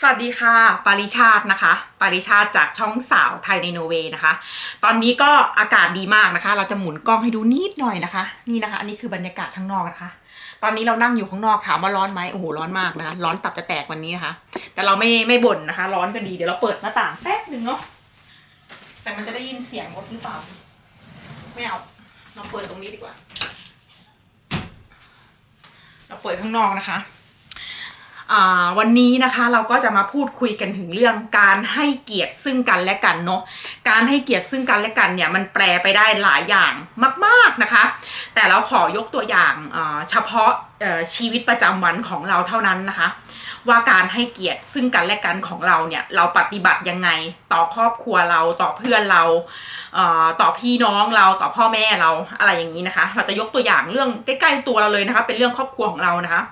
สวัสดีค่ะ ปาริชาตินะคะ ปาริชาติจากช่องสาวไทยในโนเวย์นะคะ ตอนนี้ก็อากาศดีมากนะคะ เราจะหมุนกล้องให้ดูนิดหน่อยนะคะ นี่นะคะ อันนี้คือบรรยากาศข้างนอกนะคะ ตอนนี้เรานั่งอยู่ข้างนอกถามว่าร้อนไหมโอ้โหร้อนมากนะคะ ร้อนตับจะแตกวันนี้นะคะ แต่เราไม่ไม่บ่นนะคะ ร้อนก็ดี เดี๋ยวเราเปิดหน้าต่างแป๊บหนึ่งเนาะ แต่มันจะได้ยินเสียงรถหรือเปล่า ไม่เอา เราเปิดตรงนี้ดีกว่า เราเปิดข้างนอกนะคะ วันนี้นะคะเราก็จะมาพูดคุยกันถึงเรื่องการให้เกียรติซึ่งกันและกันเนาะการให้เกียรติซึ่งกันและกันเนี่ยมันแปลไปได้หลายอย่างมากๆนะคะ แต่เราขอยกตัวอย่างเฉพาะชีวิตประจำวันของเราเท่านั้นนะคะ ว่าการให้เกียรติซึ่งกันและกันของเราเนี่ยเราปฏิบัติยังไงต่อครอบครัวเราต่อเพื่อนเราต่อพี่น้องเราต่อพ่อแม่เราอะไรอย่างนี้นะคะ เราจะยกตัวอย่างเรื่องใกล้ๆตัวเราเลยนะคะ เป็นเรื่องครอบครัวของเรานะคะ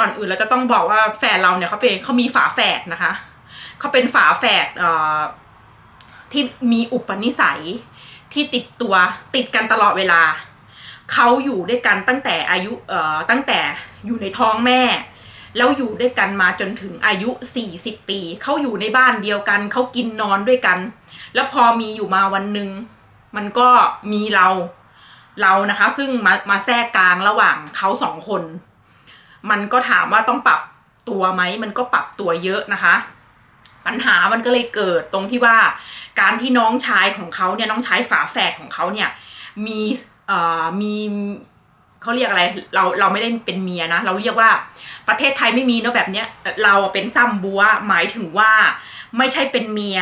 ก่อนอื่นเราจะต้องบอกว่าแฟนเราเนี่ยเขาเป็นเขามีฝาแฝดนะคะเขาเป็นฝาแฝดที่มีอุปนิสัยที่ติดตัวติดกันตลอดเวลา เขาอยู่ด้วยกันตั้งแต่อายุเอ่อตั้งแต่อยู่ในท้องแม่ แล้วอยู่ด้วยกันมาจนถึงอายุ 40 ปี เขาอยู่ในบ้านเดียวกัน เขากินนอนด้วยกัน แล้วพอมีอยู่มาวันหนึ่งมันก็มีเราเรานะคะ ซึ่งมามาแทรกกลางระหว่างเขาสองคน มันก็ถามว่าต้องปรับตัวไหมมันก็ปรับตัวเยอะนะคะ ปัญหามันก็เลยเกิดตรงที่ว่า การที่น้องชายของเขาเนี่ยน้องชายฝาแฝดของเขาเนี่ยมีเอ่อมีเขาเรียกอะไรเราเราไม่ได้เป็นเมียนะ เราเรียกว่าประเทศไทยไม่มีเนอะแบบเนี้ยเราเป็นซ้ำบัวหมายถึงว่าไม่ใช่เป็นเมีย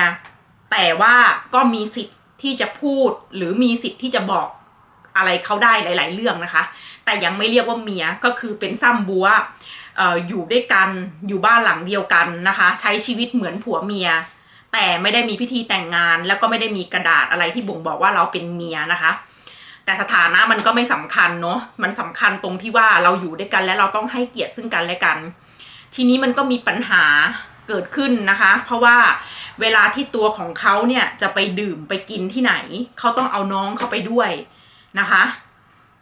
แต่ว่าก็มีสิทธิ์ที่จะพูดหรือมีสิทธิ์ที่จะบอก อะไรเขาได้หลาย ๆ เรื่องนะคะ แต่ยังไม่เรียกว่าเมียก็คือเป็นซ้ำบัวอออยู่ด้วยกันอยู่บ้านหลังเดียวกันนะคะ ใช้ชีวิตเหมือนผัวเมีย แต่ไม่ได้มีพิธีแต่งงาน แล้วก็ไม่ได้มีกระดาษอะไรที่บ่งบอกว่าเราเป็นเมียนะคะ แต่สถานะมันก็ไม่สำคัญเนาะมันสำคัญตรงที่ว่าเราอยู่ด้วยกันและเราต้องให้เกียรติซึ่งกันและกัน ทีนี้มันก็มีปัญหาเกิดขึ้นนะคะ เพราะว่าเวลาที่ตัวของเขาเนี่ยจะไปดื่มไปกินที่ไหน เขาต้องเอาน้องเขาไปด้วย นะคะ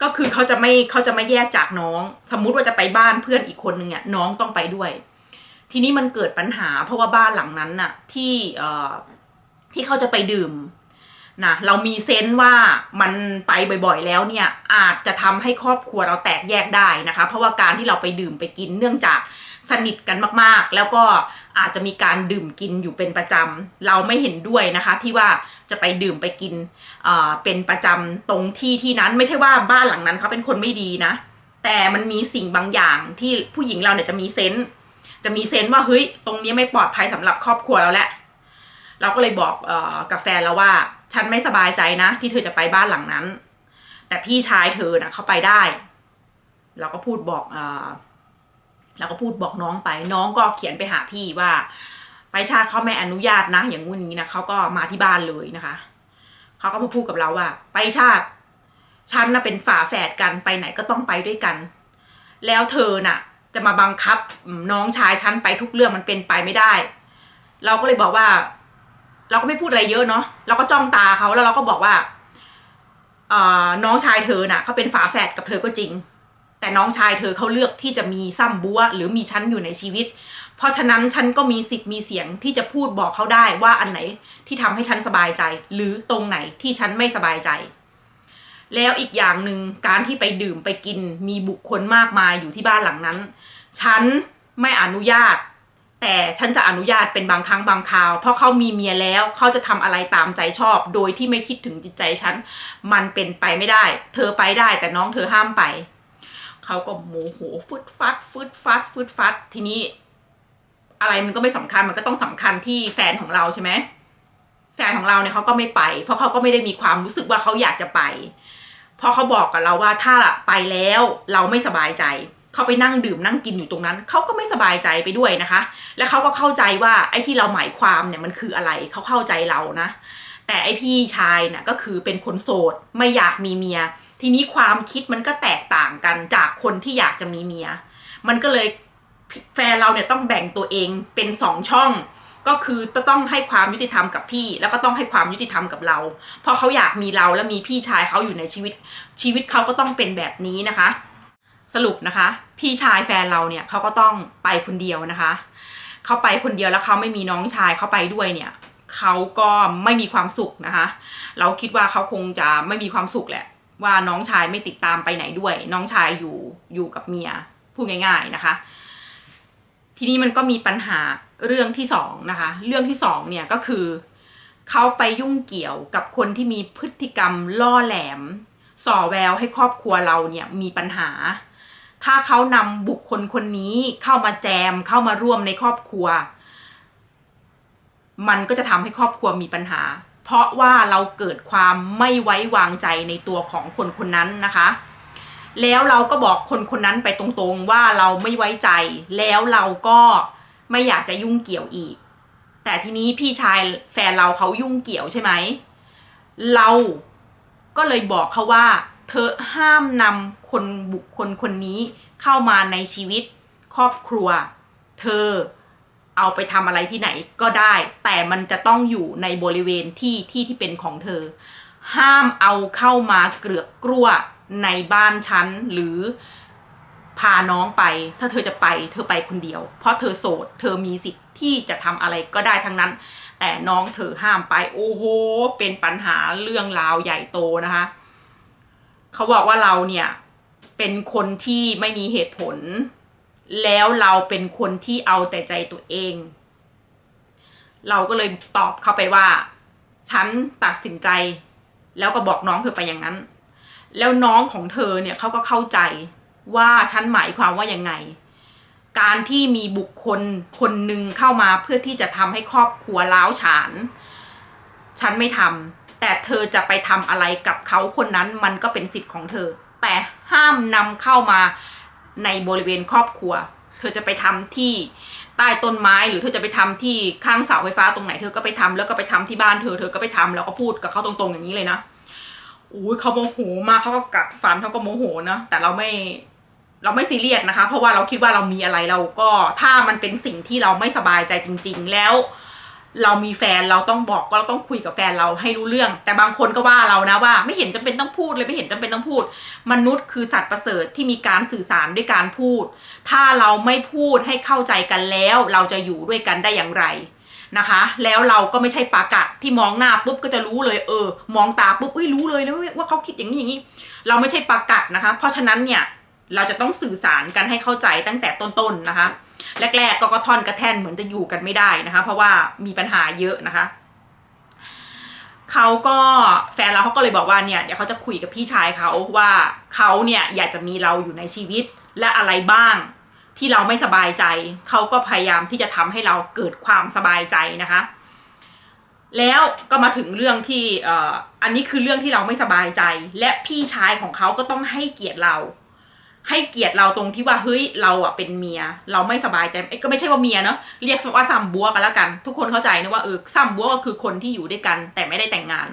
ก็คือเขาจะไม่เขาจะไม่แยกจากน้อง สมมุติว่าจะไปบ้านเพื่อนอีกคนนึงเนี่ยน้องต้องไปด้วย ทีนี้มันเกิดปัญหาเพราะว่าบ้านหลังนั้นน่ะที่เอ่อที่เขาจะไปดื่ม นะเรามีเซนส์ว่ามันไปบ่อยๆ แล้วเนี่ยอาจจะทำให้ครอบครัวเราแตกแยกได้นะคะ เพราะว่าการที่เราไปดื่มไปกินเนื่องจากสนิทกันมากๆ แล้วก็อาจจะมีการดื่มกินอยู่เป็นประจำเราไม่เห็นด้วยนะคะ ที่ว่าจะไปดื่มไปกินเเป็นประจำตรงที่ที่นั้นไม่ใช่ว่าบ้านหลังนั้นเขาเป็นคนไม่ดีนะ แต่มันมีสิ่งบางอย่างที่ผู้หญิงเราเนี่ยจะมีเซนส์จะมีเซนส์ว่าเฮ้ยตรงนี้ไม่ปลอดภัยสำหรับครอบครัวเราแหละเราก็เลยบอกออกับแฟนแล้วว่า ฉันไม่สบายใจนะ ที่เธอจะไปบ้านหลังนั้น แต่พี่ชายเธอนะเขาไปได้ เราก็พูดบอกเออเราก็พูดบอกน้องไป น้องก็เขียนไปหาพี่ว่า ไปชาติเขาไม่อนุญาตนะ อย่างงู้นนี้นะเขาก็มาที่บ้านเลยนะคะเขาก็มาพูดกับเราว่า ไปชาติฉันน่ะเป็นฝาแฝดกันไปไหนก็ต้องไปด้วยกัน แล้วเธอน่ะ จะมาบังคับน้องชายฉันไปทุกเรื่องมันเป็นไปไม่ได้ เราก็เลยบอกว่า เราก็ไม่พูดอะไรเยอะเนาะเราก็จ้องตาเขาแล้วเราก็บอกว่าอ่อน้องชายเธอน่ะเขาเป็นฝาแฝดกับเธอก็จริง แต่น้องชายเธอเขาเลือกที่จะมีซ้ำบัวหรือมีฉันอยู่ในชีวิต เพราะฉะนั้นฉันก็มีสิทธิ์มีเสียงที่จะพูดบอกเขาได้ว่าอันไหนที่ทำให้ฉันสบายใจ หรือตรงไหนที่ฉันไม่สบายใจ แล้วอีกอย่างหนึ่งการที่ไปดื่มไปกินมีบุคคลมากมายอยู่ที่บ้านหลังนั้น ฉันไม่อนุญาต แต่ฉันจะอนุญาตเป็นบางครั้งบางคราว เพราะเขามีเมียแล้วเขาจะทำอะไรตามใจชอบ โดยที่ไม่คิดถึงจิตใจฉัน มันเป็นไปไม่ได้ เธอไปได้แต่น้องเธอห้ามไป เขาก็โมโหฟึดฟัดฟึดฟัดฟึดฟัด ทีนี้ อะไรมันก็ไม่สำคัญมันก็ต้องสำคัญที่แฟนของเราใช่ไหมแฟนของเราเนี่ยเขาก็ไม่ไป เพราะเขาก็ไม่ได้มีความรู้สึกว่าเขาอยากจะไป เพราะเขาบอกกับเราว่าถ้าไปแล้วเราไม่สบายใจ เขาไปนั่งดื่มนั่งกินอยู่ตรงนั้น เขาก็ไม่สบายใจไปด้วยนะคะ และเขาก็เข้าใจว่าไอ้ที่เราหมายความเนี่ยมันคืออะไรเขาเข้าใจเรานะ แต่ไอ้พี่ชายเนี่ยก็คือเป็นคนโสดไม่อยากมีเมีย ทีนี้ความคิดมันก็แตกต่างกันจากคนที่อยากจะมีเมีย มันก็เลยแฟนเราเนี่ยต้องแบ่งตัวเองเป็นสองช่องก็คือจะต้องให้ความยุติธรรมกับพี่ แล้วก็ต้องให้ความยุติธรรมกับเรา เพราะเขาอยากมีเราและมีพี่ชายเขาอยู่ในชีวิต ชีวิตเขาก็ต้องเป็นแบบนี้นะคะ สรุปนะคะ พี่ชายแฟนเราเนี่ยเขาก็ต้องไปคนเดียวนะคะเขาไปคนเดียวแล้วเขาไม่มีน้องชายเขาไปด้วยเนี่ยเขาก็ไม่มีความสุขนะคะ เราคิดว่าเขาคงจะไม่มีความสุขแหละ ว่าน้องชายไม่ติดตามไปไหนด้วย น้องชายอยู่อยู่กับเมียพูดง่าย ๆนะคะ ทีนี้มันก็มีปัญหาเรื่องที่สองนะคะ เรื่องที่สองเนี่ยก็คือเขาไปยุ่งเกี่ยวกับคนที่มีพฤติกรรมล่อแหลม ส่อแววให้ครอบครัวเราเนี่ยมีปัญหา ถ้าเขานำบุคคลคนนี้เข้ามาแจมเข้ามาร่วมในครอบครัว มันก็จะทำให้ครอบครัวมีปัญหา เพราะว่าเราเกิดความไม่ไว้วางใจในตัวของคนคนนั้นนะคะ แล้วเราก็บอกคนคนนั้นไปตรงๆว่าเราไม่ไว้ใจ แล้วเราก็ไม่อยากจะยุ่งเกี่ยวอีก แต่ทีนี้พี่ชายแฟนเราเขายุ่งเกี่ยวใช่ไหม เราก็เลยบอกเขาว่า เธอห้ามนำคนบุคคลคนนี้เข้ามาในชีวิตครอบครัว เธอเอาไปทำอะไรที่ไหนก็ได้ แต่มันจะต้องอยู่ในบริเวณที่ที่ที่เป็นของเธอ ห้ามเอาเข้ามาเกลือกกลัวในบ้านฉันหรือพาน้องไป ถ้าเธอจะไปเธอไปคนเดียว เพราะเธอโสด เธอมีสิทธิ์ที่จะทำอะไรก็ได้ทั้งนั้น แต่น้องเธอห้ามไป โอ้โห เป็นปัญหาเรื่องราวใหญ่โตนะคะ เขาบอกว่าเราเนี่ยเป็นคนที่ไม่มีเหตุผล แล้วเราเป็นคนที่เอาแต่ใจตัวเอง เราก็เลยตอบเข้าไปว่า ฉันตัดสินใจ แล้วก็บอกน้องเธอไปอย่างนั้น แล้วน้องของเธอเนี่ยเขาก็เข้าใจว่าฉันหมายความว่ายังไง การที่มีบุคคลคนหนึ่งเข้ามาเพื่อที่จะทำให้ครอบครัวล้าวฉาน ฉันไม่ทำ แต่เธอจะไปทำอะไรกับเขาคนนั้นมันก็เป็นสิทธิ์ของเธอ แต่ห้ามนำเข้ามาในบริเวณครอบครัว เธอจะไปทำที่ใต้ต้นไม้หรือเธอจะไปทำที่ข้างเสาไฟฟ้าตรงไหนเธอก็ไปทำแล้วก็ไปทำที่บ้านเธอเธอก็ไปทำแล้วก็พูดกับเขาตรงๆอย่างนี้เลยนะอุ้ยเขาโมโหมากเขาก็กัดฟันเขาก็โมโหนะแต่เราไม่เราไม่ซีเรียสนะคะ เพราะว่าเราคิดว่าเรามีอะไรเราก็ถ้ามันเป็นสิ่งที่เราไม่สบายใจจริง ๆ แล้ว เรามีแฟนเราต้องบอกก็เราต้องคุยกับแฟนเราให้รู้เรื่อง แต่บางคนก็ว่าเรานะว่า ไม่เห็นจำเป็นต้องพูดเลยไม่เห็นจำเป็นต้องพูด มนุษย์คือสัตว์ประเสริฐที่มีการสื่อสารด้วยการพูด ถ้าเราไม่พูดให้เข้าใจกันแล้ว เราจะอยู่ด้วยกันได้อย่างไรนะคะ แล้วเราก็ไม่ใช่ปากะที่มองหน้าปุ๊บก็จะรู้เลยเออ มองตาปุ๊บเอ้ยรู้เลยนะว่าเขาคิดอย่างนี้อย่างนี้เราไม่ใช่ปากะนะคะ เพราะฉะนั้นเนี่ยเราจะต้องสื่อสารกันให้เข้าใจตั้งแต่ต้นๆนะคะ แรก ๆ ก็กระท่อนกระแท่นเหมือนจะอยู่กันไม่ได้นะคะ เพราะว่ามีปัญหาเยอะนะคะเขาก็แฟนเราเขาก็เลยบอกว่าเนี่ยเดี๋ยวเขาจะคุยกับพี่ชายเขาว่าเขาเนี่ยอยากจะมีเราอยู่ในชีวิตและอะไรบ้าง ที่เราไม่สบายใจเขาก็พยายามที่จะทำให้เราเกิดความสบายใจนะคะ แล้วก็มาถึงเรื่องที่เอ่ออันนี้คือเรื่องที่เราไม่สบายใจ และพี่ชายของเขาก็ต้องให้เกียรติเรา ให้เกียรติเราตรงที่ว่าเฮ้ยเราอะเป็นเมีย เราไม่สบายใจก็ไม่ใช่ว่าเมียเนาะเรียกว่าซัมบัวกันแล้วกัน ทุกคนเข้าใจนะว่าเออซัมบัวก็คือคนที่อยู่ด้วยกัน แต่ไม่ได้แต่งงาน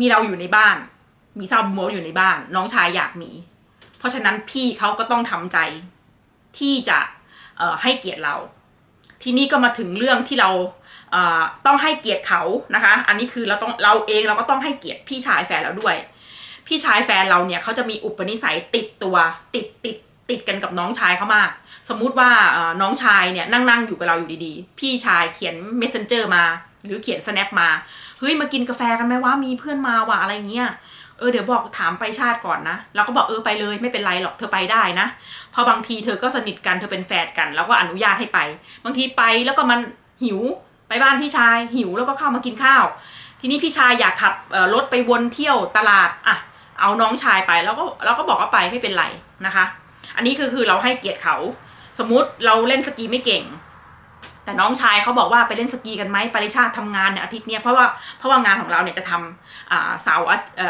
มีเราอยู่ในบ้าน มีซัมบัวอยู่ในบ้าน น้องชายอยากมี เพราะฉะนั้นพี่เขาก็ต้องทำใจที่จะเออให้เกียรติเรา ทีนี้ก็มาถึงเรื่องที่เราเออต้องให้เกียรติเขานะคะ อันนี้คือเราต้องเราเองเราก็ต้องให้เกียรติพี่ชายแฟนเราด้วย พี่ชายแฟนเราเนี่ยเขาจะมีอุปนิสัยติดตัวติดติดติดกันกับน้องชายเขามาก สมมุติว่าน้องชายเนี่ยนั่งนั่งอยู่กับเราอยู่ดีๆ พี่ชายเขียน messenger มา หรือเขียน snap มา เฮ้ยมากินกาแฟกันไหมว่ามีเพื่อนมาว่ะอะไรเงี้ย เออเดี๋ยวบอกถามไปชาติก่อนนะ เราก็บอกเออไปเลยไม่เป็นไรหรอกเธอไปได้นะพราะบางทีเธอก็สนิทกันเธอเป็นแฟนกัน แล้วก็อนุญาตให้ไป บางทีไปแล้วก็มันหิวไปบ้านพี่ชายหิวแล้วก็เข้ามากินข้าว ทีนี้พี่ชายอยากขับรถไปวนเที่ยวตลาดอะ เอาน้องชายไปแล้วก็เราก็บอกว่าไปไม่เป็นไรนะคะ อันนี้คือคือเราให้เกียรติเขา สมมุติเราเล่นสกีไม่เก่ง แต่น้องชายเขาบอกว่าไปเล่นสกีกันไหมปริชาติทำงานเนี่ยอาทิตย์เนี้ยเพราะว่าเพราะว่างานของเราเนี่ยจะทำเสาร์เอ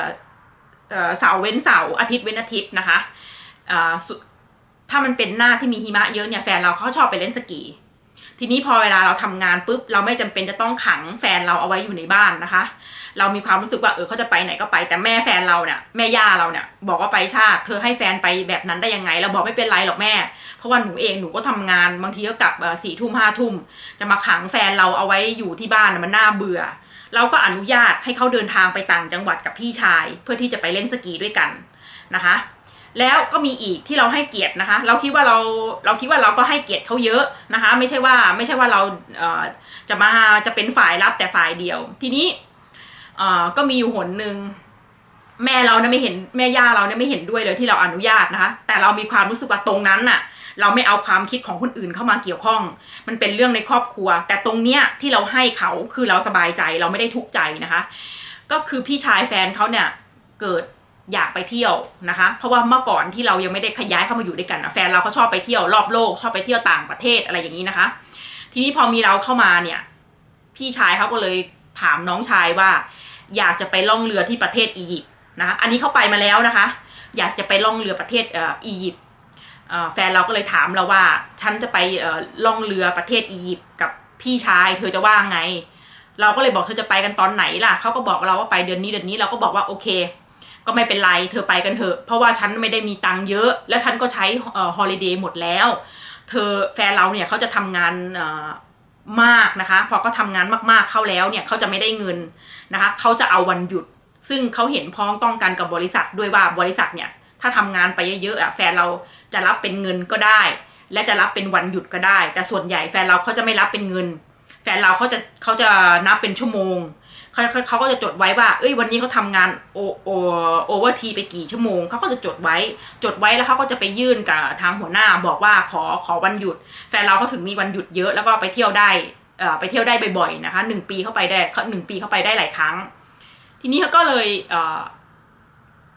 อเสาร์เว้นเสาร์อาทิตย์เว้นอาทิตย์นะคะถ้ามันเป็นหน้าที่มีหิมะเยอะเนี่ยแฟนเราเขาชอบไปเล่นสกี ทีนี้พอเวลาเราทำงานปุ๊บเราไม่จำเป็นจะต้องขังแฟนเราเอาไว้อยู่ในบ้านนะคะ เรามีความรู้สึกว่าเออเขาจะไปไหนก็ไป แต่แม่แฟนเราเนี่ยแม่ย่าเราเนี่ยบอกว่าไปชาติ เธอให้แฟนไปแบบนั้นได้ยังไง เราบอกไม่เป็นไรหรอกแม่ เพราะว่าหนูเองหนูก็ทำงานบางทีก็กลับสี่ทุ่มห้าทุ่มจะมาขังแฟนเราเอาไว้อยู่ที่บ้านมันน่าเบื่อ เราก็อนุญาตให้เขาเดินทางไปต่างจังหวัดกับพี่ชาย เพื่อที่จะไปเล่นสกีด้วยกันนะคะ แล้วก็มีอีกที่เราให้เกียรตินะคะ เราคิดว่าเราเราคิดว่าเราก็ให้เกียรติเขาเยอะนะคะ ไม่ใช่ว่าไม่ใช่ว่าเราเจะมาจะเป็นฝ่ายรับแต่ฝ่ายเดียว ทีนี้ก็มีอยู่หนหนึ่งแม่เราเนี่ยไม่เห็นแม่ย่าเราเนี่ยไม่เห็นด้วยเลยที่เราอนุญาตนะคะ แต่เรามีความรู้สึกว่าตรงนั้นน่ะ เราไม่เอาความคิดของคนอื่นเข้ามาเกี่ยวข้อง มันเป็นเรื่องในครอบครัว แต่ตรงเนี้ยที่เราให้เขาคือเราสบายใจเราไม่ได้ทุกข์ใจนะคะ ก็คือพี่ชายแฟนเขาเนี่ยเกิด อยากไปเที่ยวนะคะ เพราะว่าเมื่อก่อนที่เรายังไม่ได้ขยายเข้ามาอยู่ด้วยกันนะแฟนเราเขาชอบไปเที่ยวรอบโลก ชอบไปเที่ยวต่างประเทศอะไรอย่างนี้นะคะ ทีนี้พอมีเราเข้ามาเนี่ย พี่ชายเขาก็เลยถามน้องชายว่า อยากจะไปล่องเรือที่ประเทศอียิปต์นะคะอันนี้เขาไปมาแล้วนะคะ อยากจะไปล่องเรือประเทศเอ,อียิปต์แฟนเราก็เลยถามเราว่า ฉันจะไปล่องเรือประเทศอียิปต์กับพี่ชายเธอจะว่าไง เราก็เลยบอกเธอจะไปกันตอนไหนล่ะเขาก็บอกเราว่าไปเดือนนี้เดือนนี้เราก็บอกว่าโอเค ก็ไม่เป็นไรเธอไปกันเถอะ เพราะว่าฉันไม่ได้มีตังค์เยอะ และฉันก็ใช้ฮอลิเดย์หมดแล้ว เธอแฟนเราเนี่ยเขาจะทำงานมากนะคะ พอเขาทำงานมากๆเข้าแล้วเนี่ยเขาจะไม่ได้เงินนะคะเขาจะเอาวันหยุด ซึ่งเขาเห็นพ้องต้องกันกับบริษัทด้วยว่าบริษัทเนี่ยถ้าทำงานไปเยอะๆอะแฟนเราจะรับเป็นเงินก็ได้ และจะรับเป็นวันหยุดก็ได้ แต่ส่วนใหญ่แฟนเราเขาจะไม่รับเป็นเงิน แฟนเราเขาจะเขาจะนับเป็นชั่วโมง เขาเขาเขาก็จะจดไว้ว่า เอ้ยวันนี้เขาทำงานโอโอโอเวอร์ทีไปกี่ชั่วโมงเขาก็จะจดไว้ จดไว้แล้วเขาก็จะไปยื่นกับทางหัวหน้าบอกว่าขอขอวันหยุด แฟนเราเขาถึงมีวันหยุดเยอะแล้วก็ไปเที่ยวได้เอ่อไปเที่ยวได้บ่อยๆนะคะหนึ่งปีเข้าไปได้หนึ่งปีเข้าไปได้หลายครั้ง ทีนี้เขาก็เลยเอ่อ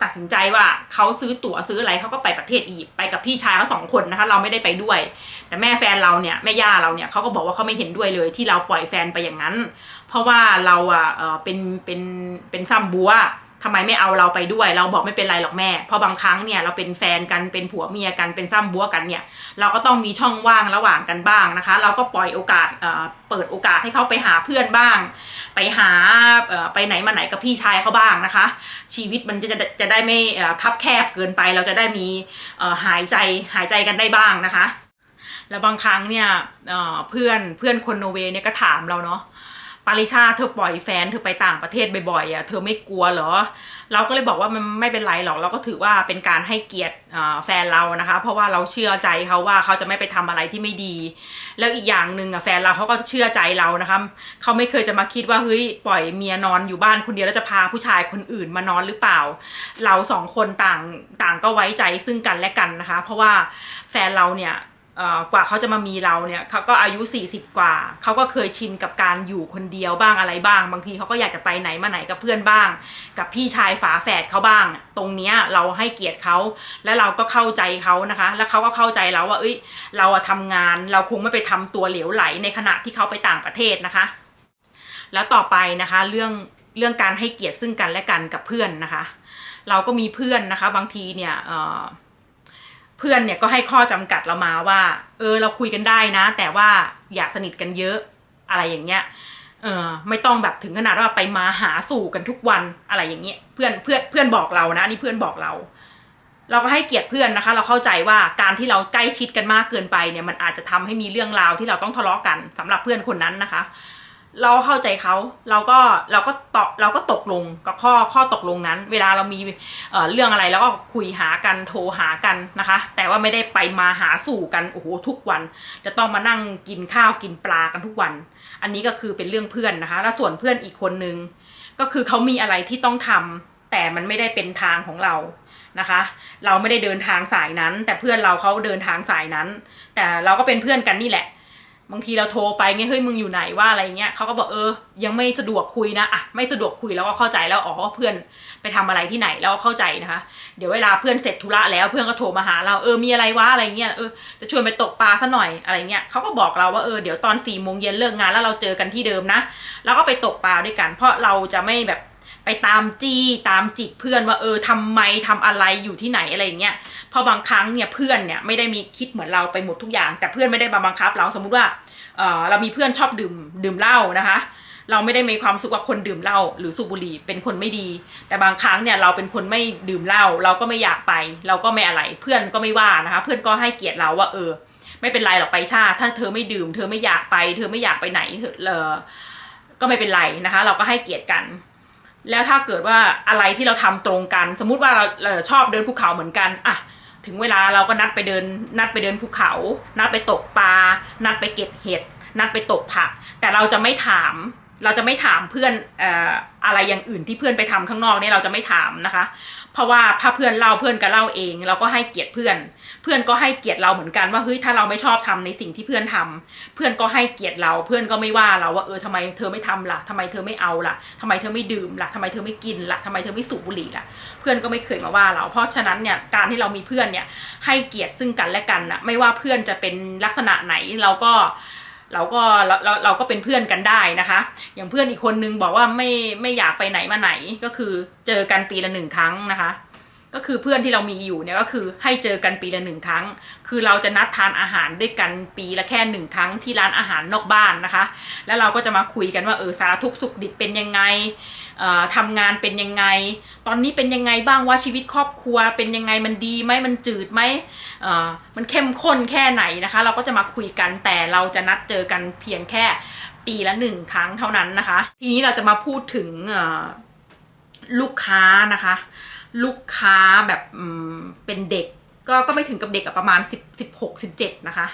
ตัดสินใจว่าเขาซื้อตั๋วซื้ออะไรเขาก็ไปประเทศอียิปต์ไปกับพี่ชายเขาสองคนนะคะ เราไม่ได้ไปด้วย แต่แม่แฟนเราเนี่ยแม่ย่าเราเนี่ยเขาก็บอกว่าเขาไม่เห็นด้วยเลยที่เราปล่อยแฟนไปอย่างนั้น เพราะว่าเราอะเออเป็นเป็นเป็นซ้ำบัว ทำไมไม่เอาเราไปด้วย เราบอกไม่เป็นไรหรอกแม่ เพราะบางครั้งเนี่ยเราเป็นแฟนกันเป็นผัวเมียกันเป็นซ้ำบัวกันเนี่ย เราก็ต้องมีช่องว่างระหว่างกันบ้างนะคะ เราก็ปล่อยโอกาสเเปิดโอกาสให้เขาไปหาเพื่อนบ้าง ไปหาไปไหนมาไหนกับพี่ชายเขาบ้างนะคะ ชีวิตมันจะจะจะได้ไม่คับแคบเกินไป เราจะได้มีหายใจหายใจกันได้บ้างนะคะ แล้วบางครั้งเนี่ยเเพื่อนเพื่อนคนโนเวย์เนี่ยก็ถามเราเนาะ ปาริชาเธอปล่อยแฟนเธอไปต่างประเทศบ่อยๆอะเธอไม่กลัวเหรอ เราก็เลยบอกว่ามันไม่เป็นไรหรอกเราก็ถือว่าเป็นการให้เกียรติแฟนเรานะคะ เพราะว่าเราเชื่อใจเขาว่าเขาจะไม่ไปทำอะไรที่ไม่ดี แล้วอีกอย่างหนึ่งอะแฟนเราเขาก็เชื่อใจเรานะคะเขาไม่เคยจะมาคิดว่าเฮ้ยปล่อยเมียนอนอยู่บ้านคนเดียวแล้วจะพาผู้ชายคนอื่นมานอนหรือเปล่า เราสองคนต่างต่างก็ไว้ใจซึ่งกันและกันนะคะ เพราะว่าแฟนเราเนี่ย กว่าเขาจะมามีเราเนี่ยเขาก็อายุ 40 กว่า เขาก็เคยชินกับการอยู่คนเดียวบ้างอะไรบ้าง บางทีเขาก็อยากจะไปไหนมาไหนกับเพื่อนบ้าง กับพี่ชายฝาแฝดเขาบ้าง ตรงเนี้ยเราให้เกียรติเขาและเราก็เข้าใจเขานะคะ แล้วเขาก็เข้าใจเราว่า เอ้ย เราอะทำงานเราคงไม่ไปทำตัวเหลวไหลในขณะที่เขาไปต่างประเทศนะคะ แล้วต่อไปนะคะเรื่องเรื่องการให้เกียรติซึ่งกันและกันกับเพื่อนนะคะ เราก็มีเพื่อนนะคะ บางทีเนี่ยเอ่อ เพื่อนเนี่ยก็ให้ข้อจำกัดเรามาว่า เออ เราคุยกันได้นะ แต่ว่าอย่าสนิทกันเยอะอะไรอย่างเงี้ยเออไม่ต้องแบบถึงขนาดว่าไปมาหาสู่กันทุกวันอะไรอย่างเงี้ยเพื่อนเพื่อนเพื่อนบอกเรานะนี่เพื่อนบอกเรา เราก็ให้เกียรติเพื่อนนะคะ เราเข้าใจว่าการที่เราใกล้ชิดกันมากเกินไปเนี่ยมันอาจจะทำให้มีเรื่องราวที่เราต้องทะเลาะกันสำหรับเพื่อนคนนั้นนะคะ เราเข้าใจเขาเราก็เราก็ตอบเราก็ตกลงกับข้อข้อตกลงนั้น เวลาเรามีเเรื่องอะไรแล้วก็คุยหากันโทรหากันนะคะ แต่ว่าไม่ได้ไปมาหาสู่กันโอ้โหทุกวัน จะต้องมานั่งกินข้าวกินปลากันทุกวัน อันนี้ก็คือเป็นเรื่องเพื่อนนะคะ แล้วส่วนเพื่อนอีกคนนึงก็คือเขามีอะไรที่ต้องทำแต่มันไม่ได้เป็นทางของเรานะคะ เราไม่ได้เดินทางสายนั้น แต่เพื่อนเราเขาเดินทางสายนั้น แต่เราก็เป็นเพื่อนกันนี่แหละ บางทีเราโทรไปเงี้ยเฮ้ยมึงอยู่ไหนว่าอะไรเงี้ยเขาก็บอกเออ ยังไม่สะดวกคุยนะอะไม่สะดวกคุยแล้วก็เข้าใจแล้วอ๋อเพื่อนไปทำอะไรที่ไหนแล้วก็เข้าใจนะคะ เดี๋ยวเวลาเพื่อนเสร็จธุระแล้วเพื่อนก็โทรมาหาเราเออมีอะไรวะอะไรเงี้ยเออจะชวนไปตกปลาซะหน่อยอะไรเงี้ยเขาก็บอกเราว่าเออเดี๋ยวตอนสี่โมงเย็นเลิกงานแล้วเราเจอกันที่เดิมนะ แล้วก็ไปตกปลาด้วยกัน เพราะเราจะไม่แบบ ไปตามจี้ตามจิกเพื่อนว่าเออทำไมทำอะไรอยู่ที่ไหนอะไรเงี้ยพราะบางครั้งเนี่ยเพื่อนเนี่ยไม่ได้มีคิดเหมือนเราไปหมดทุกอย่าง แต่เพื่อนไม่ได้มาบังคับ เราสมมุติว่าเออเรามีเพื่อนชอบดื่มดื่มเหล้านะคะ เราไม่ได้มีความสึกว่าคนดื่มเหล้าหรือสูบบุหรี่เป็นคนไม่ดี แต่บางครั้งเนี่ยเราเป็นคนไม่ดื่มเหล้าเราก็ไม่อยากไป เราก็ไม่อะไรเพื่อนก็ไม่ว่านะคะ เพื่อนก็ให้เกียรติเราว่าเออ ไม่เป็นไรหรอกไปชาติถ้าเธอไม่ดื่ม เธอไม่อยากไป เธอไม่อยากไปไหนเธอเออก็ไม่เป็นไรนะคะ เราก็ให้เกียรติกัน แล้วถ้าเกิดว่าอะไรที่เราทำตรงกัน สมมุติว่าเราเราชอบเดินภูเขาเหมือนกันอะถึงเวลาเราก็นัดไปเดิน นัดไปเดินภูเขา นัดไปตกปลา นัดไปเก็บเห็ด นัดไปตกผัก แต่เราจะไม่ถาม เราจะไม่ถามเพื่อนอะไรอย่างอื่นที่เพื่อนไปทำข้างนอกเนี่ยเราจะไม่ถามนะคะ เพราะว่าถ้าเพื่อนเล่าเพื่อนก็เล่าเอง เราก็ให้เกียรติเพื่อน เพื่อนก็ให้เกียรติเราเหมือนกันว่าเฮ้ยถ้าเราไม่ชอบทำในสิ่งที่เพื่อนทำเพื่อนก็ให้เกียรติเรา เพื่อนก็ไม่ว่าเราว่าเออทำไมเธอไม่ทำล่ะทำไมเธอไม่เอาล่ะทำไมเธอไม่ดื่มล่ะทำไมเธอไม่กินล่ะทำไมเธอไม่สูบบุหรี่ล่ะ เพื่อนก็ไม่เคยมาว่าเรา เพราะฉะนั้นเนี่ยการที่เรามีเพื่อนเนี่ยให้เกียรติซึ่งกันและกันนะไม่ว่าเพื่อนจะเป็นลักษณะไหนเราก็ เราก็เราเราเราก็เป็นเพื่อนกันได้นะคะ อย่างเพื่อนอีกคนนึงบอกว่าไม่ไม่อยากไปไหนมาไหนก็คือเจอกันปีละหนึ่งครั้งนะคะ ก็คือเพื่อนที่เรามีอยู่เนี่ยก็คือให้เจอกันปีละหนึ่งครั้ง คือเราจะนัดทานอาหารด้วยกันปีละแค่หนึ่งครั้งที่ร้านอาหารนอกบ้านนะคะ แล้วเราก็จะมาคุยกันว่าเออสารทุกข์สุขดิบเป็นยังไง ทำงานเป็นยังไง ตอนนี้เป็นยังไงบ้างว่าชีวิตครอบครัว เป็นยังไงมันดีไหมมันจืดไหมมันเข้มข้นแค่ไหนนะคะ เราก็จะมาคุยกันแต่เราจะนัดเจอกันเพียงแค่ปีละหนึ่งครั้งเท่านั้นนะคะ ทีนี้เราจะมาพูดถึงลูกค้านะคะ ลูกค้าแบบเป็นเด็กก็ก็ไม่ถึงกับเด็กอะประมาณสิบสิบหกสิบเจ็ดนะคะ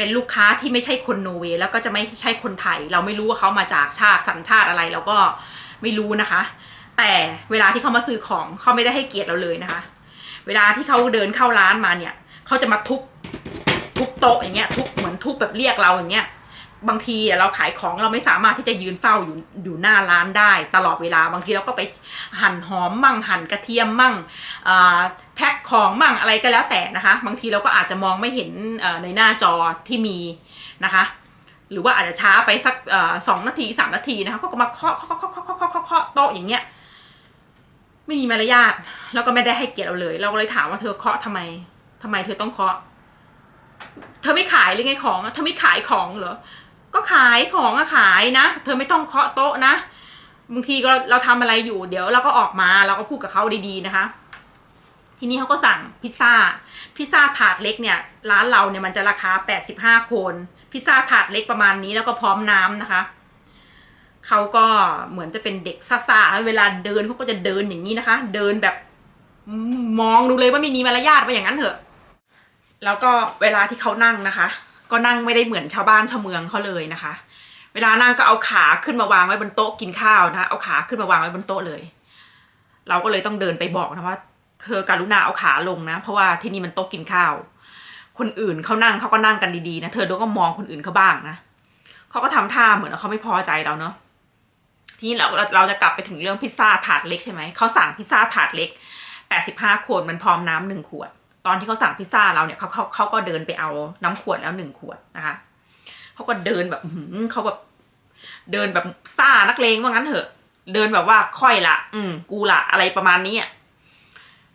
เป็นลูกค้าที่ไม่ใช่คนโนเวย์แล้วก็จะไม่ใช่คนไทย เราไม่รู้ว่าเขามาจากชาติสัญชาติอะไรเราก็ไม่รู้นะคะ แต่เวลาที่เขามาซื้อของเขาไม่ได้ให้เกียรติเราเลยนะคะ เวลาที่เขาเดินเข้าร้านมาเนี่ยเขาจะมาทุบทุบโต๊ะอย่างเงี้ยทุบเหมือนทุบแบบเรียกเราอย่างเงี้ยบางทีเราขายของเราไม่สามารถที่จะยืนเฝ้าอยู่อยู่หน้าร้านได้ ตลอดเวลาบางทีเราก็ไปหั่นหอมมั่งหั่นกระเทียมมั่งอ่า แพ็คของบ้างอะไรก็แล้วแต่นะคะ บางทีเราก็อาจจะมองไม่เห็นในหน้าจอที่มีนะคะ หรือว่าอาจจะช้าไปสักสองนาทีสามนาทีนะคะก็มาเคาะเคาะเคาะเคาะเคาะเคาะโต๊ะอย่างเงี้ยไม่มีมารยาทแล้วก็ไม่ได้ให้เกียรติเราเลย เราก็เลยถามว่าเธอเคาะทำไม ทำไมเธอต้องเคาะ เธอไม่ขายเลยไงของเธอไม่ขายของเหรอก็ขายของอะขายนะ เธอไม่ต้องเคาะโต๊ะนะบางทีก็เราทำอะไรอยู่เดี๋ยวเราก็ออกมาเราก็พูดกับเขาดีๆนะคะ ทีนี้เขาก็สั่งพิซซ่า พิซซ่าถาดเล็กเนี่ย ร้านเราเนี่ยมันจะราคา 85 คน พิซซ่าถาดเล็กประมาณนี้แล้วก็พร้อมน้ำนะคะเขาก็เหมือนจะเป็นเด็กซ่าๆเวลาเดินเขาก็จะเดินอย่างนี้นะคะ เดินแบบมองดูเลยว่าไม่มีมารยาทไปอย่างนั้นเถอะ แล้วก็เวลาที่เขานั่งนะคะ ก็นั่งไม่ได้เหมือนชาวบ้านชาวเมืองเขาเลยนะคะ เวลานั่งก็เอาขาขึ้นมาวางไว้บนโต๊ะกินข้าวนะคะเอาขาขึ้นมาวางไว้บนโต๊ะเลย เราก็เลยต้องเดินไปบอกนะว่า เธอการุณาเอาขาลงนะ เพราะว่าที่นี่มันโต๊ะกินข้าว คนอื่นเขานั่งเขาก็นั่งกันดีๆนะ เธอดูก็มองคนอื่นเขาบ้างนะเขาก็ทำท่าเหมือนว่าเขาไม่พอใจเราเนาะทีนี้เราเราเราจะกลับไปถึงเรื่องพิซซ่าถาดเล็กใช่ไหมเขาสั่งพิซซ่าถาดเล็ก85คนมันพร้อมน้ำหนึ่งขวด ตอนที่เขาสั่งพิซซ่าเราเนี่ยเขาเขาเขาก็เดินไปเอาน้ำขวดแล้วหนึ่งขวดนะคะเขาก็เดินแบบเขาแบบเดินแบบซ่านักเลงว่างั้นเถอะ เดินแบบว่าค่อยละ อืมกูละอะไรประมาณนี้อะ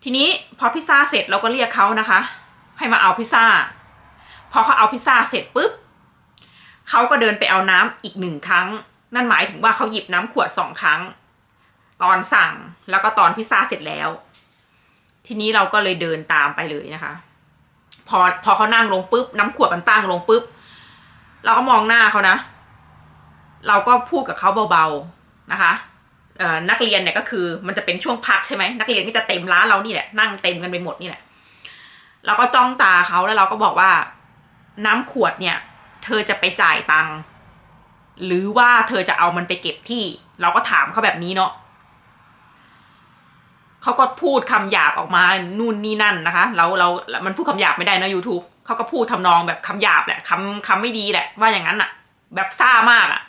ทีนี้พอพิซซ่าเสร็จเราก็เรียกเขานะคะ ให้มาเอาพิซซ่า พอเขาเอาพิซซ่าเสร็จปุ๊บเขาก็เดินไปเอาน้ำอีกหนึ่งครั้ง นั่นหมายถึงว่าเขาหยิบน้ำขวดสองครั้ง ตอนสั่งแล้วก็ตอนพิซซ่าเสร็จแล้ว ทีนี้เราก็เลยเดินตามไปเลยนะคะ พอพอเขานั่งลงปุ๊บน้ำขวดมันตั้งลงปุ๊บเราก็มองหน้าเขานะ เราก็พูดกับเขาเบาๆนะคะ นักเรียนเนี่ยก็คือมันจะเป็นช่วงพักใช่ไหมนักเรียนก็จะเต็มร้านเรานี่แหละนั่งเต็มกันไปหมดนี่แหละเราก็จ้องตาเขาแล้วเราก็บอกว่า น้ำขวดเนี่ย เธอจะไปจ่ายตังค์หรือว่าเธอจะเอามันไปเก็บที่ เราก็ถามเขาแบบนี้เนาะเขาก็พูดคำหยาบออกมานู่นนี่นั่นนะคะ เราเรา มันพูดคำหยาบไม่ได้นะ YouTube เขาก็พูดทำนองแบบคำหยาบแหละคำคำไม่ดีแหละ ว่าอย่างนั้นอะแบบซ่ามากอะ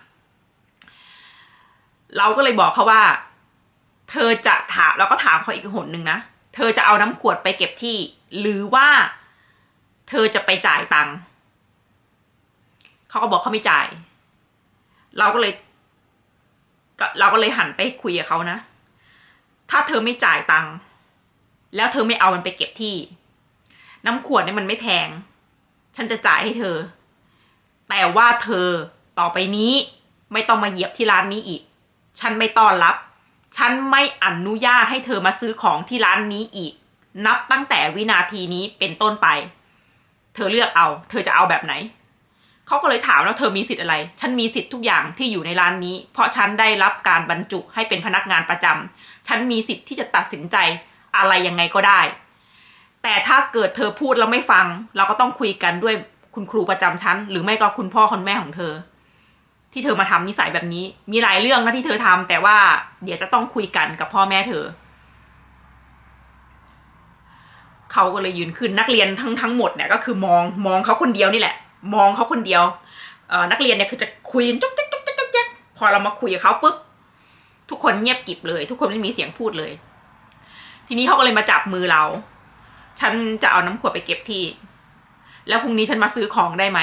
เราก็เลยบอกเขาว่า เธอจะถามเราก็ถามเขาอีกหนหนึ่งนะ เธอจะเอาน้ำขวดไปเก็บที่ หรือว่าเธอจะไปจ่ายตังค์เขาก็บอกเขาไม่จ่าย เราก็เลย เราก็เลยหันไปคุยกับเขานะ ถ้าเธอไม่จ่ายตังค์แล้วเธอไม่เอามันไปเก็บที่ น้ำขวดเนี่ยมันไม่แพง ฉันจะจ่ายให้เธอ แต่ว่าเธอต่อไปนี้ไม่ต้องมาเหยียบที่ร้านนี้อีก ฉันไม่ต้อนรับ ฉันไม่อนุญาตให้เธอมาซื้อของที่ร้านนี้อีก นับตั้งแต่วินาทีนี้เป็นต้นไป เธอเลือกเอา เธอจะเอาแบบไหน เขาก็เลยถามแล้วเธอมีสิทธิ์อะไร ฉันมีสิทธิ์ทุกอย่างที่อยู่ในร้านนี้ เพราะฉันได้รับการบรรจุให้เป็นพนักงานประจำฉันมีสิทธิ์ที่จะตัดสินใจอะไรยังไงก็ได้ แต่ถ้าเกิดเธอพูดแล้วไม่ฟัง เราก็ต้องคุยกันด้วยคุณครูประจำชั้น หรือไม่ก็คุณพ่อคุณแม่ของเธอ ที่เธอมาทำนิสัยแบบนี้ มีหลายเรื่องนะที่เธอทำแต่ว่าเดี๋ยวจะต้องคุยกันกับพ่อแม่เธอ เขาก็เลยยืนขึ้นนักเรียนทั้งทั้งหมดเนี่ยก็คือมองมองเขาคนเดียวนี่แหละ มองเขาคนเดียวเอ่อนักเรียนเนี่ยคือจะคุยกันจ๊กจ๊กจ๊กจ๊กจ๊กจ๊กพอเรามาคุยกับเขาปุ๊บทุกคนเงียบกิบเลย ทุกคนไม่มีเสียงพูดเลย ทีนี้เขาก็เลยมาจับมือเรา ฉันจะเอาน้ำขวดไปเก็บที่ แล้วพรุ่งนี้ฉันมาซื้อของได้ไหม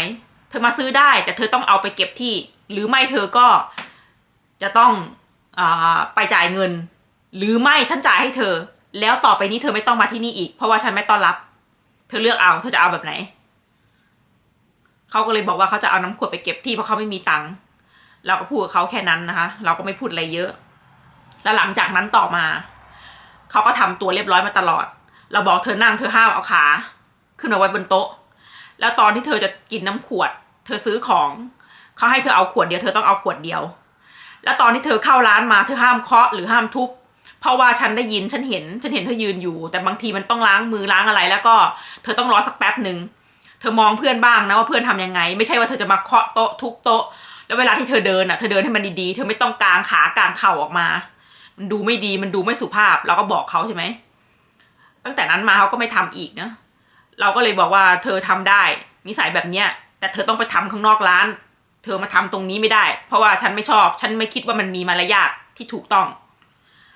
เธอมาซื้อได้ แต่เธอต้องเอาไปเก็บที่ หรือไม่เธอก็จะต้องอไปจ่ายเงิน หรือไม่ฉันจ่ายให้เธอ แล้วต่อไปนี้เธอไม่ต้องมาที่นี่อีก เพราะว่าฉันไม่ต้อนรับ เธอเลือกเอาเธอจะเอาแบบไหนเขาก็เลยบอกว่าเขาจะเอาน้ำขวดไปเก็บที่เพราะเขาไม่มีตังค์เราก็พูดกับเขาแค่นั้นนะคะ เราก็ไม่พูดอะไรเยอะ แล้วหลังจากนั้นต่อมาเขาก็ทำตัวเรียบร้อยมาตลอด เราบอกเธอนั่งเธอห้ามเอาขา ขึ้นมาไว้บนโต๊ะ แล้วตอนที่เธอจะกินน้ำขวด เธอซื้อของ เขาให้เธอเอาขวดเดียวเธอต้องเอาขวดเดียว แล้วตอนที่เธอเข้าร้านมาเธอห้ามเคาะหรือห้ามทุบเพราะว่าฉันได้ยินฉันเห็นฉันเห็นเธอยืนอยู่ แต่บางทีมันต้องล้างมือล้างอะไร แล้วก็เธอต้องรอสักแป๊บหนึ่งเธอมองเพื่อนบ้างนะว่าเพื่อนทำยังไง ไม่ใช่ว่าเธอจะมาเคาะโต๊ะทุบโต๊ะ แล้วเวลาที่เธอเดินอะเธอเดินให้มันดีๆ เธอไม่ต้องกางขากางเข่าออกมา มันดูไม่ดีมันดูไม่สุภาพ เราก็บอกเขาใช่ไหมตั้งแต่นั้นมาเขาก็ไม่ทำอีกนะเราก็เลยบอกว่าเธอทำได้นิสัยแบบเนี้ยแต่เธอต้องไปทำข้างนอกร้าน เธอมาทำตรงนี้ไม่ได้ เพราะว่าฉันไม่ชอบ ฉันไม่คิดว่ามันมีมารยาทที่ถูกต้อง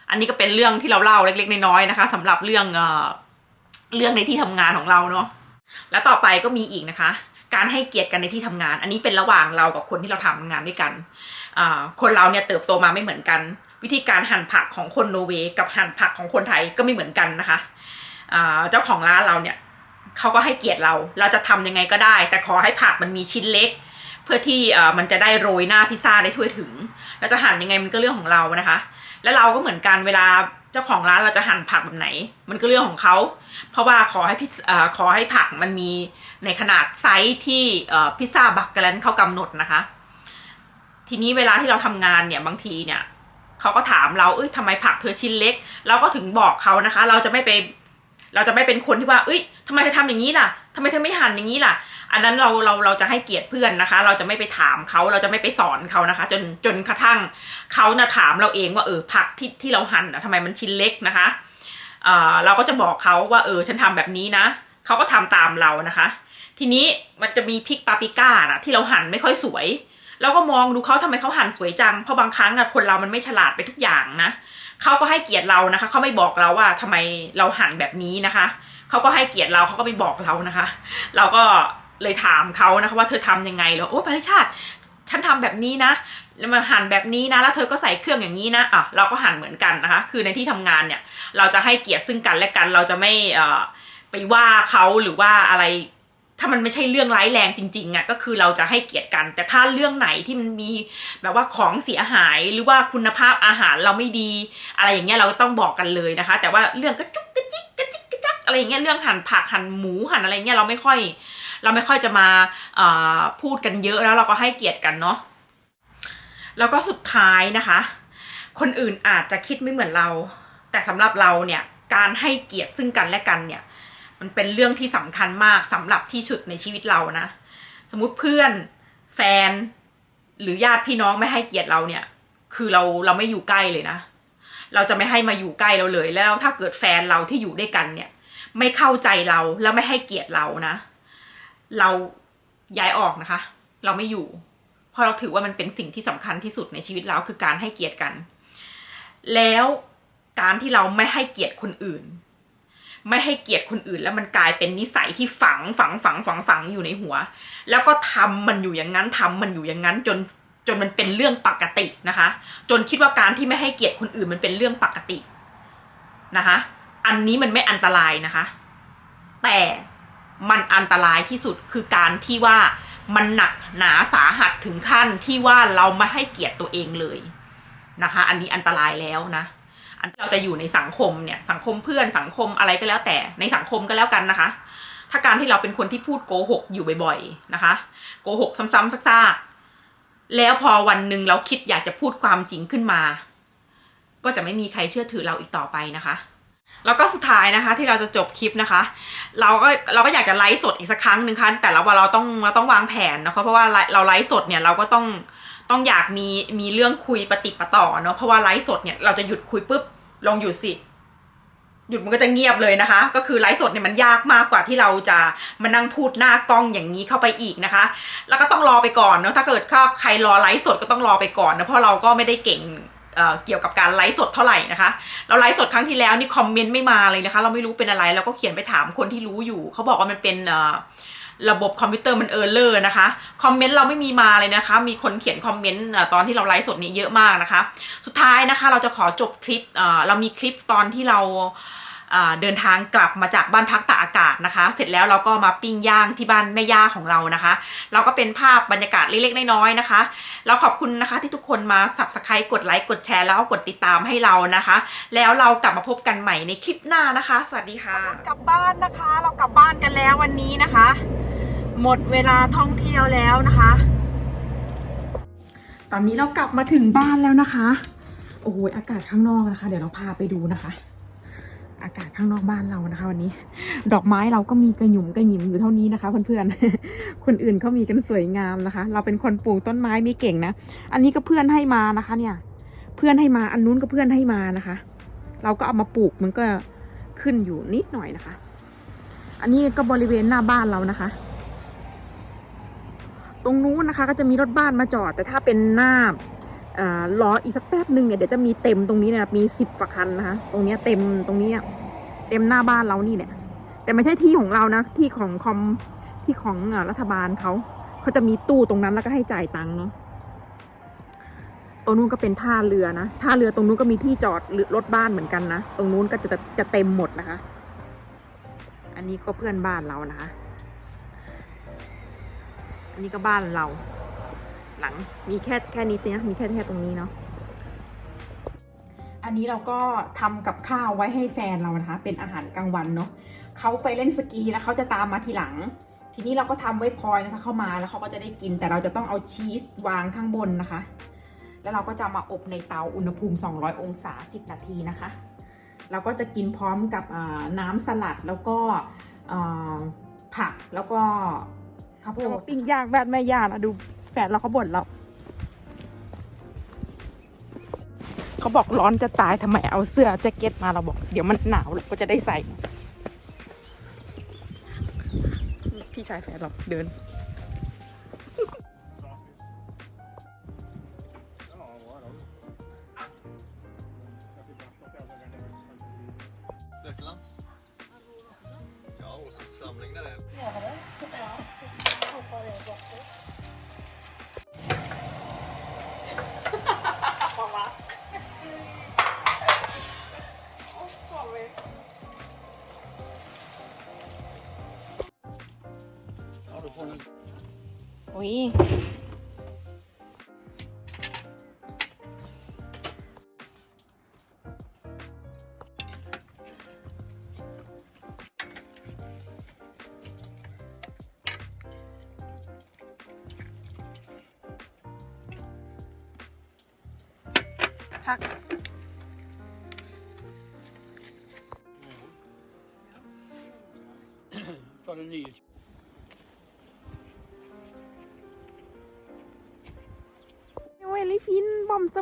อันนี้ก็เป็นเรื่องที่เราเล่าเล็กๆน้อยๆนะคะสำหรับเรื่องเอ่อเรื่องในที่ทำงานของเราเนาะแล้วต่อไปก็มีอีกนะคะ การให้เกียรติกันในที่ทำงาน อันนี้เป็นระหว่างเรากับคนที่เราทำงานด้วยกันคนเราเนี่ยเติบโตมาไม่เหมือนกัน วิธีการหั่นผักของคนโนเวย์กับหั่นผักของคนไทยก็ไม่เหมือนกันนะคะเจ้าของร้านเราเนี่ยเขาก็ให้เกียรติเรา เราจะทำยังไงก็ได้ แต่ขอให้ผักมันมีชิ้นเล็ก เพื่อที่มันจะได้โรยหน้าพิซซ่าได้ทั่วถึงเราจะหั่นยังไงมันก็เรื่องของเรานะคะ แล้วเราก็เหมือนกันเวลาเจ้าของร้านเราจะหั่นผักแบบไหน มันก็เรื่องของเขา เพราะว่าขอให้พิซขอให้ผักมันมีในขนาดไซส์ที่พิซซ่าบักกะแลนเขากำหนดนะคะ ทีนี้เวลาที่เราทำงานเนี่ยบางทีเนี่ยเขาก็ถามเราเอ้ยทำไมผักเธอชิ้นเล็ก เราก็ถึงบอกเขานะคะ เราจะไม่ไป เราจะไม่เป็นคนที่ว่า เอ้ยทำไมเธอทำอย่างนี้ล่ะทำไมเธอไม่หั่นอย่างนี้ล่ะ อันนั้นเราเราเราจะให้เกียรติเพื่อนนะคะ เราจะไม่ไปถามเขาเราจะไม่ไปสอนเขานะคะ จนจนกระทั่งเขานะถามเราเองว่าเออผักที่ที่เราหั่นนะทำไมมันชิ้นเล็กนะคะเออเราก็จะบอกเขาว่าเออฉันทำแบบนี้นะเขาก็ทำตามเรานะคะ ทีนี้มันจะมีพริกปาปริก้านะที่เราหั่นไม่ค่อยสวยเราก็มองดูเขาทำไมเขาหั่นสวยจังเพราะบางครั้งอะคนเรามันไม่ฉลาดไปทุกอย่างนะ เขาก็ให้เกียรติเรานะคะ เขาไม่บอกเราว่าทำไมเราหั่นแบบนี้นะคะ เขาก็ให้เกียรติเราเขาก็ไม่บอกเรานะคะ เราก็เลยถามเขานะคะ ว่าเธอทำยังไงเหรอโอ้ปริชาติฉันทำแบบนี้นะแล้วมาหั่นแบบนี้นะ แล้วเธอก็ใส่เครื่องอย่างนี้นะอะเราก็หั่นเหมือนกันนะคะ คือในที่ทำงานเนี่ย เราจะให้เกียรติซึ่งกันและกัน เราจะไม่เอ่อไปว่าเขาหรือว่าอะไร ถ้ามันไม่ใช่เรื่องร้ายแรงจริงๆอะก็คือเราจะให้เกียรติกัน แต่ถ้าเรื่องไหนที่มันมีแบบว่าของเสียหายหรือว่าคุณภาพอาหารเราไม่ดี อะไรอย่างเงี้ยเราก็ต้องบอกกันเลยนะคะ แต่ว่าเรื่องกระจุกกระจิกกระจิกกระจักอะไรอย่างเงี้ยเรื่องหั่นผักหั่นหมูหั่นอะไรเงี้ยเราไม่ค่อย เราไม่ค่อยจะมาพูดกันเยอะแล้วเราก็ให้เกียรติกันเนาะแล้วก็สุดท้ายนะคะ คนอื่นอาจจะคิดไม่เหมือนเรา แต่สำหรับเราเนี่ยการให้เกียรติซึ่งกันและกันเนี่ย มันเป็นเรื่องที่สำคัญมากสำหรับที่สุดในชีวิตเรานะ สมมุติเพื่อนแฟน หรือญาติพี่น้องไม่ให้เกียรติเราเนี่ย คือเราเราไม่อยู่ใกล้เลยนะ เราจะไม่ให้มาอยู่ใกล้เราเลย แล้วถ้าเกิดแฟนเราที่อยู่ด้วยกันเนี่ย ไม่เข้าใจเราแล้วไม่ให้เกียรติเรานะ เราย้ายออกนะคะ เราไม่อยู่ เพราะเราถือว่ามันเป็นสิ่งที่สำคัญที่สุดในชีวิตเราคือการให้เกียรติกัน แล้วการที่เราไม่ให้เกียรติคนอื่น ไม่ให้เกียรติคนอื่น แล้วมันกลายเป็นนิสัยที่ฝังฝังฝังฝังฝังอยู่ในหัว แล้วก็ทำมันอยู่อย่างนั้นทำมันอยู่อย่างนั้นจนจนมันเป็นเรื่องปกตินะคะ จนคิดว่าการที่ไม่ให้เกียรติคนอื่นมันเป็นเรื่องปกตินะคะ อันนี้มันไม่อันตรายนะคะ แต่มันอันตรายที่สุดคือการที่ว่ามันหนักหนาสาหัสถึงขั้นที่ว่าเราไม่ให้เกียรติตัวเองเลยนะคะ อันนี้อันตรายแล้วนะ เราจะอยู่ในสังคมเนี่ยสังคมเพื่อนสังคมอะไรก็แล้วแต่ในสังคมก็แล้วกันนะคะ ถ้าการที่เราเป็นคนที่พูดโกหกอยู่บ่อยๆนะคะโกหกซ้ำๆซากๆแล้วพอวันหนึ่งเราคิดอยากจะพูดความจริงขึ้นมา ก็จะไม่มีใครเชื่อถือเราอีกต่อไปนะคะแล้วก็สุดท้ายนะคะที่เราจะจบคลิปนะคะ เราก็เราก็อยากจะไลฟ์สดอีกสักครั้งหนึ่งค่ะแต่ละวันเราต้องเราต้องวางแผนนะคะเพราะว่าเราไลฟ์สดเนี่ยเราก็ต้องต้องอยากมีมีเรื่องคุยปฏิดปะต่อเนาะเพราะว่าไลฟ์สดเนี่ยเราจะหยุดคุยปุ๊บ ลองหยุดสิ หยุดมันก็จะเงียบเลยนะคะ ก็คือไลฟ์สดเนี่ยมันยากมากกว่าที่เราจะมานั่งพูดหน้ากล้องอย่างนี้เข้าไปอีกนะคะ แล้วก็ต้องรอไปก่อนเนาะถ้าเกิดใครรอไลฟ์สดก็ต้องรอไปก่อนนะเพราะเราก็ไม่ได้เก่งเเกี่ยวกับการไลฟ์สดเท่าไหร่นะคะ เราไลฟ์สดครั้งที่แล้วนี่คอมเมนต์ไม่มาเลยนะคะ เราไม่รู้เป็นอะไรเราก็เขียนไปถามคนที่รู้อยู่ เขาบอกว่ามันเป็นเอ่อ ระบบคอมพิวเตอร์มันเออร์เลอร์นะคะ คอมเมนต์เราไม่มีมาเลยนะคะ มีคนเขียนคอมเมนต์ตอนที่เราไลฟ์สดนี้เยอะมากนะคะ สุดท้ายนะคะเราจะขอจบคลิปเออเรามีคลิปตอนที่เรา เดินทางกลับมาจากบ้านพักตากอากาศนะคะ เสร็จแล้วเราก็มาปิ้งย่างที่บ้านแม่ย่าของเรานะคะ เราก็เป็นภาพบรรยากาศเล็กๆน้อยๆนะคะ เราขอบคุณนะคะที่ทุกคนมา subscribe กดไลค์กดแชร์แล้วก็กดติดตามให้เรานะคะ แล้วเรากลับมาพบกันใหม่ในคลิปหน้านะคะ สวัสดีค่ะกลับบ้านนะคะ เรากลับบ้านกันแล้ววันนี้นะคะ หมดเวลาท่องเที่ยวแล้วนะคะ ตอนนี้เรากลับมาถึงบ้านแล้วนะคะโอ้โหอากาศข้างนอกนะคะ เดี๋ยวเราพาไปดูนะคะ อากาศข้างนอกบ้านเรานะคะ วันนี้ ดอกไม้เราก็มีกระหยุ่มกระหยิมอยู่เท่านี้นะคะเพื่อนๆคนอื่นเขามีกันสวยงามนะคะ เราเป็นคนปลูกต้นไม้ไม่เก่งนะอันนี้ก็เพื่อนให้มานะคะ เนี่ย เพื่อนให้มาอันนู้นก็เพื่อนให้มานะคะ เราก็เอามาปลูกมันก็ขึ้นอยู่นิดหน่อยนะคะ อันนี้ก็บริเวณหน้าบ้านเรานะคะ ตรงนู้นนะคะ ก็จะมีรถบ้านมาจอด แต่ถ้าเป็นหน้า รออีกสักแป๊บหนึ่งเนี่ยเดี๋ยวจะมีเต็มตรงนี้เนี่ยมีสิบกว่าคันนะคะ ตรงเนี้ยเต็มตรงนี้เนี่ยเต็มหน้าบ้านเรานี่เนี่ย แต่ไม่ใช่ที่ของเรานะ ที่ของคอมที่ของอรัฐบาลเขาเขาจะมีตู้ตรงนั้นแล้วก็ให้จ่ายตังค์เนาะตรงนู้นก็เป็นท่าเรือนะท่าเรือตรงนู้นก็มีที่จอดรถบ้านเหมือนกันนะตรงนู้นก็จะจะเต็มหมดนะคะ อันนี้ก็เพื่อนบ้านเรานะคะ อันนี้ก็บ้านเรา หลังมีแค่แค่นี้นะมีแค่แค่ตรงนี้เนาะอันนี้เราก็ทำกับข้าวไว้ให้แฟนเรานะคะ เป็นอาหารกลางวันเนาะเขาไปเล่นสกีแล้วเขาจะตามมาทีหลัง ทีนี้เราก็ทำไว้คอยนะคะเข้ามาแล้วเขาก็จะได้กิน แต่เราจะต้องเอาชีสวางข้างบนนะคะ แล้วเราก็จะมาอบในเตาอุณหภูมิ 200 องศา 10 นาทีนะคะ เราก็จะกินพร้อมกับอ่าน้ำสลัดแล้วก็อ่าผักแล้วก็ข้าวโพดปิ้งย่างแบบแม่ย่านะดูแฟ นเราเขาบ่นเราเขาบอกร้อนจะตายทำไมเอาเสื้อแจ็คเก็ตมาเราบอก เดี๋ยวมันหนาวเราก็จะได้ใส่ พี่ชายแฟนเราเดิน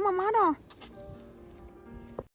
mama da.